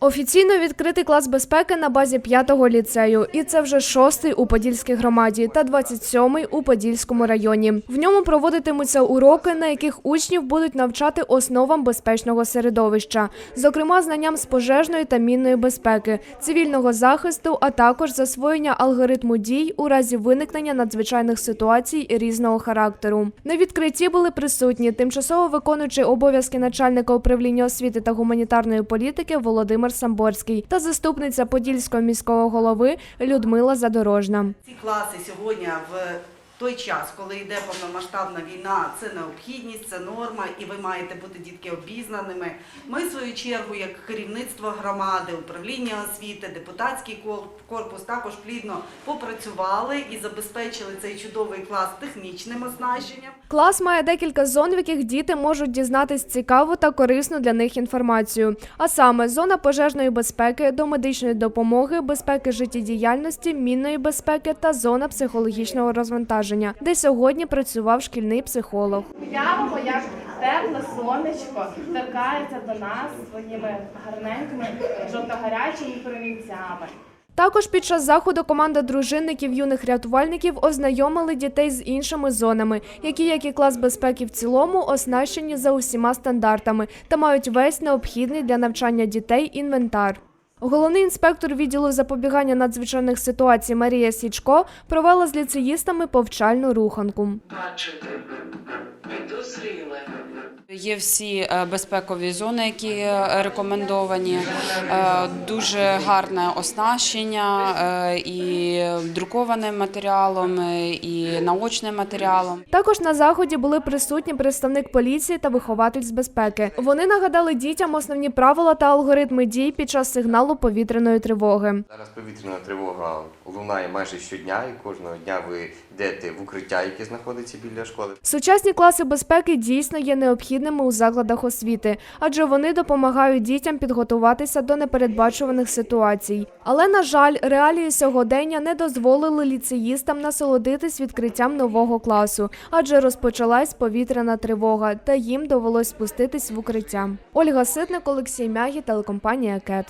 Офіційно відкритий клас безпеки на базі 5-го ліцею, і це вже шостий у Подільській громаді та 27-й у Подільському районі. В ньому проводитимуться уроки, на яких учнів будуть навчати основам безпечного середовища, зокрема знанням з пожежної та мінної безпеки, цивільного захисту, а також засвоєння алгоритму дій у разі виникнення надзвичайних ситуацій різного характеру. На відкритті були присутні тимчасово виконуючий обов'язки начальника управління освіти та гуманітарної політики Володимир Самборський та заступниця Подільського міського голови Людмила Задорожна. Ці класи сьогодні в той час, коли йде повномасштабна війна, це необхідність, це норма, і ви маєте бути дітки обізнаними. Ми, в свою чергу, як керівництво громади, управління освіти, депутатський кор- корпус також плідно попрацювали і забезпечили цей чудовий клас технічним оснащенням. Клас має декілька зон, в яких діти можуть дізнатись цікаву та корисну для них інформацію. А саме зона пожежної безпеки, домедичної допомоги, безпеки життєдіяльності, мінної безпеки та зона психологічного розвантаження, де сьогодні працював шкільний психолог. Уявимо, як тепле сонечко торкається до нас своїми гарненькими жовто-гарячими промінцями. Також під час заходу команда дружинників юних рятувальників ознайомили дітей з іншими зонами, які, як і клас безпеки в цілому, оснащені за усіма стандартами та мають весь необхідний для навчання дітей інвентар. Головний інспектор відділу запобігання надзвичайних ситуацій Марія Січко провела з ліцеїстами повчальну руханку. бачити, підозріле. Є всі е, безпекові зони, які е, рекомендовані, Е, дуже гарне оснащення і друкованим матеріалом, і наочним матеріалом. Також на заході були присутні представник поліції та вихователь з безпеки. Вони нагадали дітям основні правила та алгоритми дій під час сигналу повітряної тривоги. Зараз повітряна тривога лунає майже щодня, і кожного дня ви йдете в укриття, яке знаходиться біля школи. Сучасні класи безпеки дійсно є необхідними у закладах освіти, адже вони допомагають дітям підготуватися до непередбачуваних ситуацій. Але на жаль, реалії сьогодення не дозволили ліцеїстам насолодитись відкриттям нового класу, адже розпочалась повітряна тривога, та їм довелось спуститись в укриття. Ольга Ситник, Олексій Мягі, телекомпанія КЕТ.